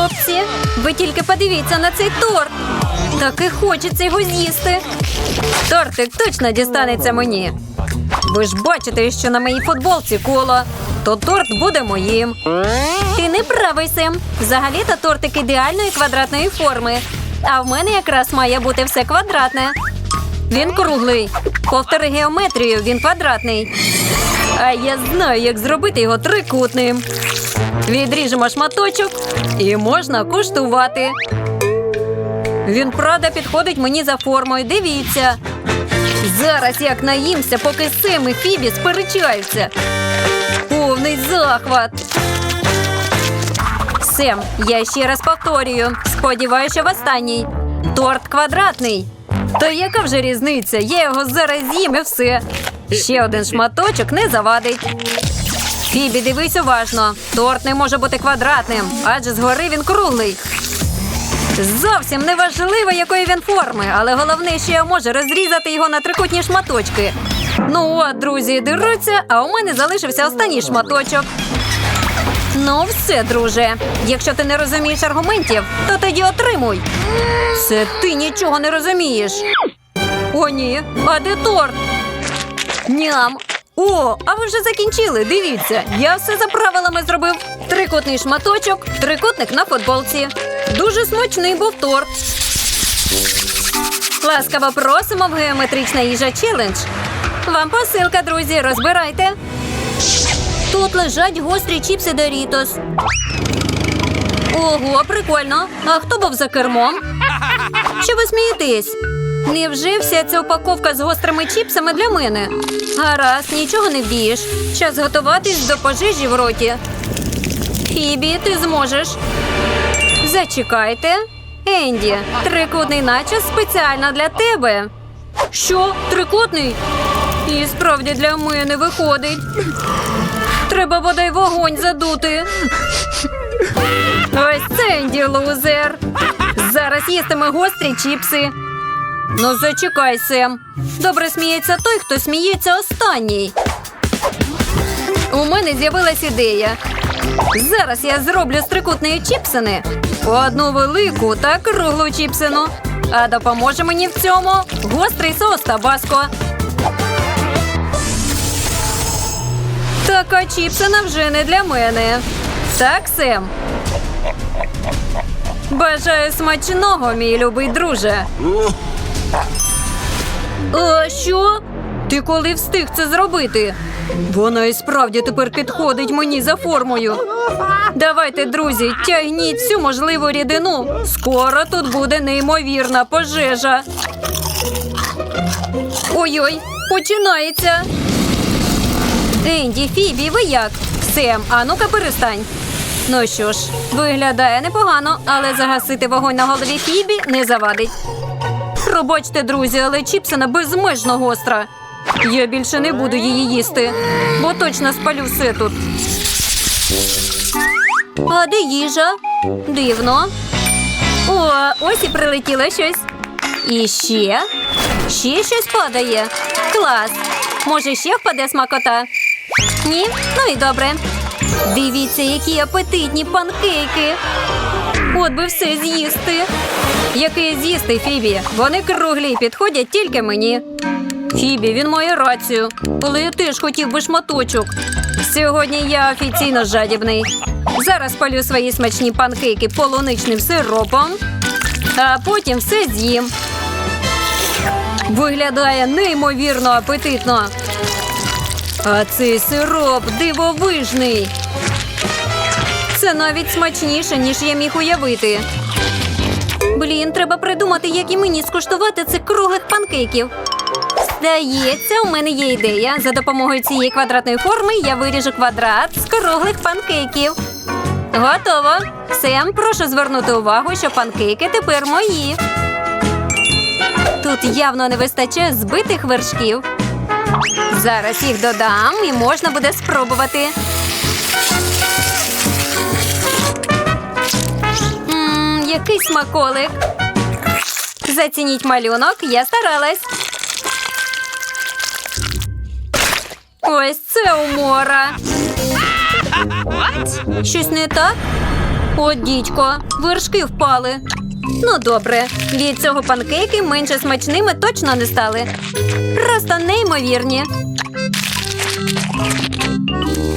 Хлопці, ви тільки подивіться на цей торт. Так і хочеться його з'їсти. Тортик точно дістанеться мені. Ви ж бачите, що на моїй футболці коло, то торт буде моїм. Ти не правий, Сем. Взагалі-то тортик ідеальної квадратної форми. А в мене якраз має бути все квадратне. Він круглий. Повтори геометрію, він квадратний. А я знаю, як зробити його трикутним. Відріжемо шматочок і можна куштувати. Він правда підходить мені за формою. Дивіться. Зараз як наїмся, поки Сем і Фібі сперечаються. Повний захват. Сем, я ще раз повторюю. Сподіваюся, в останній. Торт квадратний. То яка вже різниця? Я його зараз з'їм і все. Ще один шматочок не завадить. Фібі, дивись уважно. Торт не може бути квадратним, адже згори він круглий. Зовсім не важливо, якої він форми, але головне, що я можу розрізати його на трикутні шматочки. Ну от, друзі, деруться, а у мене залишився останній шматочок. Ну, все, друже. Якщо ти не розумієш аргументів, то тоді отримуй. Це ти нічого не розумієш. О, ні, а де торт? Ням. О, а ви вже закінчили. Дивіться, я все за правилами зробив. Трикутний шматочок, трикутник на футболці. Дуже смачний був торт. Ласкаво просимо в геометрична їжа челендж. Вам посилка, друзі, розбирайте. Тут лежать гострі чіпси Дорітос. Ого, прикольно. А хто був за кермом? Що ви смієтесь? Невже вся ця упаковка з гострими чіпсами для мене? Гаразд, нічого не вдієш. Час готуватись до пожежі в роті. Фібі, ти зможеш. Зачекайте. Енді, трикутний начос спеціально для тебе. Що? Трикутний? І справді для мене виходить. Треба бодай вогонь задути. Ось це Енді лузер. Зараз їстиме гострі чіпси. Ну, зачекай, Сем. Добре сміється той, хто сміється останній. У мене з'явилась ідея. Зараз я зроблю з трикутної чіпсини одну велику та круглу чіпсину. А допоможе мені в цьому гострий соус табаско. Така чіпсина вже не для мене. Так, Сем? Бажаю смачного, мій любий друже. А що? Ти коли встиг це зробити? Вона і справді тепер підходить мені за формою. Давайте, друзі, тягніть всю можливу рідину. Скоро тут буде неймовірна пожежа. Ой-ой, починається. Енді, Фібі, ви як? Сем, а ну-ка перестань. Ну що ж, виглядає непогано, але загасити вогонь на голові Фібі не завадить. Пробачте, друзі, але чіпсина безмежно гостра. Я більше не буду її їсти, бо точно спалю все тут. А де їжа? Дивно. О, ось і прилетіло щось. І ще? Ще щось падає. Клас. Може, ще впаде смакота? Ні? Ну і добре. Дивіться, які апетитні панкейки. От би все з'їсти. Який з'їсти, Фібі? Вони круглі, підходять тільки мені. Фібі, він має рацію. Але я теж хотів би шматочок. Сьогодні я офіційно жадібний. Зараз палю свої смачні панкейки полуничним сиропом, а потім все з'їм. Виглядає неймовірно апетитно. А цей сироп дивовижний. Це навіть смачніше, ніж я міг уявити. Блін, треба придумати, як і мені скуштувати цих круглих панкейків. Здається, у мене є ідея. За допомогою цієї квадратної форми я виріжу квадрат з круглих панкейків. Готово. Сем, прошу звернути увагу, що панкейки тепер мої. Тут явно не вистачає збитих вершків. Зараз їх додам і можна буде спробувати. Який смаколик. Зацініть малюнок, я старалась. Ось це умора. Щось не так? О, дідько, вершки впали. Ну добре, від цього панкейки менше смачними точно не стали. Просто неймовірні.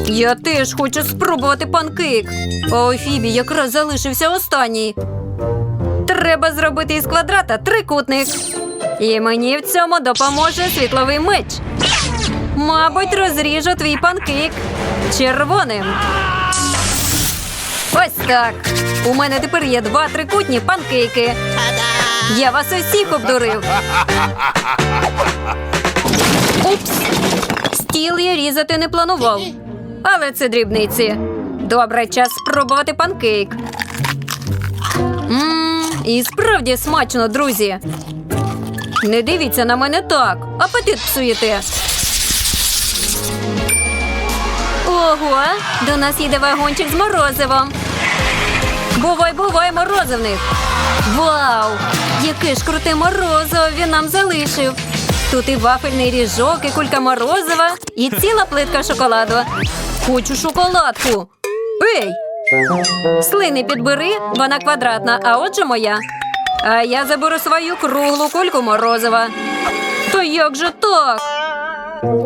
Я теж хочу спробувати панкейк. А у Фібі якраз залишився останній. Треба зробити із квадрата трикутник. І мені в цьому допоможе світловий меч. Мабуть, розріжу твій панкейк червоним. Ось так. У мене тепер є два трикутні панкейки. Я вас усіх обдурив. Упс. Стіл я різати не планував. Але це дрібниці. Добре, час спробувати панкейк. І справді смачно, друзі. Не дивіться на мене так. Апетит псуєте. Ого, до нас їде вагончик з морозивом. Бувай, бувай, морозивник. Вау! Яке ж круте морозиво він нам залишив. Тут і вафельний ріжок, і кулька морозива, і ціла плитка шоколаду. Хочу шоколадку. Ей! Слини підбери, вона квадратна, а отже моя. А я заберу свою круглу кульку морозива. То як же так?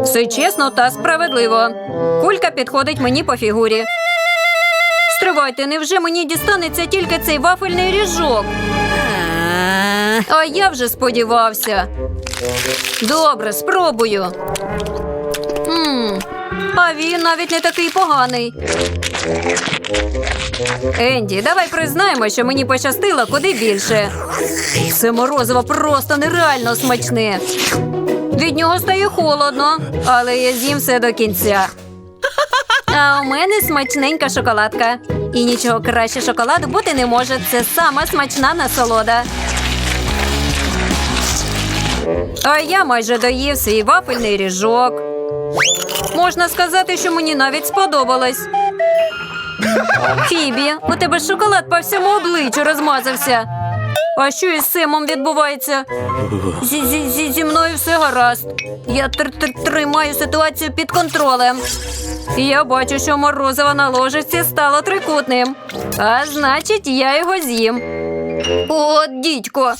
Все чесно та справедливо. Кулька підходить мені по фігурі. Стривайте, невже мені дістанеться тільки цей вафельний ріжок? А я вже сподівався. Добре, спробую. м а він навіть не такий поганий. Енді, давай признаємо, що мені пощастило куди більше. Це морозиво просто нереально смачне. Від нього стає холодно, але я з'їм все до кінця. А у мене смачненька шоколадка. І нічого краще шоколаду бути не може. Це сама смачна насолода. А я майже доїв свій вафельний ріжок. Можна сказати, що мені навіть сподобалось. Фібі, у тебе шоколад по всьому обличчю розмазався. А що із Семом відбувається? Зі, зі, зі, зі мною все гаразд. Я тр -тр тримаю ситуацію під контролем. Я бачу, що морозиво на ложечці стало трикутним. А значить, я його з'їм. О, дідько.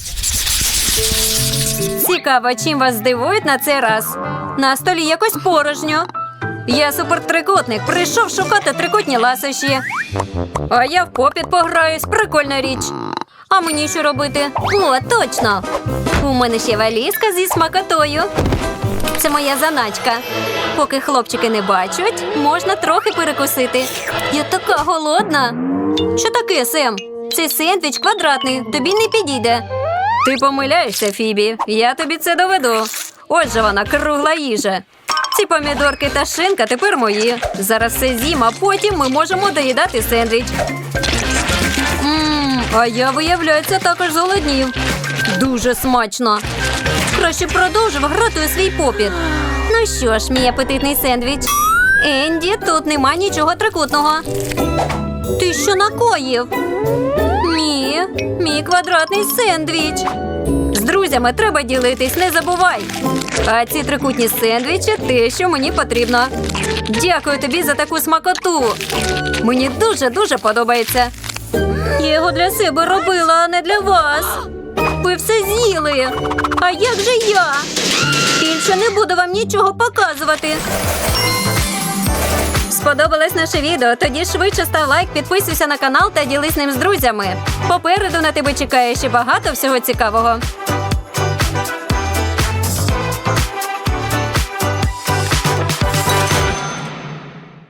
Цікаво, чим вас здивують на цей раз. На столі якось порожньо. Я супертрикутник, прийшов шукати трикутні ласощі. А я в попіт пограюсь, прикольна річ. А мені що робити? О, точно! У мене ще валізка зі смакотою. Це моя заначка. Поки хлопчики не бачать, можна трохи перекусити. Я така голодна. Що таке, Сем? Цей сендвіч квадратний, тобі не підійде. Ти помиляєшся, Фібі. Я тобі це доведу. Отже вона кругла їжа. Ці помідорки та шинка тепер мої. Зараз все з'їм, а потім ми можемо доїдати сендвіч. Ммм, а я, виявляється, також зголоднів. Дуже смачно. Краще продовжив грати у свій попіт. Ну що ж, мій апетитний сендвіч. Енді, тут нема нічого трикутного. Ти що накоїв? Ні, мій квадратний сендвіч. Друзями треба ділитись, не забувай. А ці трикутні сендвічі те, що мені потрібно. Дякую тобі за таку смакоту. Мені дуже-дуже подобається. Я його для себе робила, а не для вас. Ви все з'їли. А як же я? Більше не буду вам нічого показувати. Сподобалось наше відео? Тоді швидше став лайк, підписуйся на канал та ділись ним з друзями. Попереду на тебе чекає ще багато всього цікавого.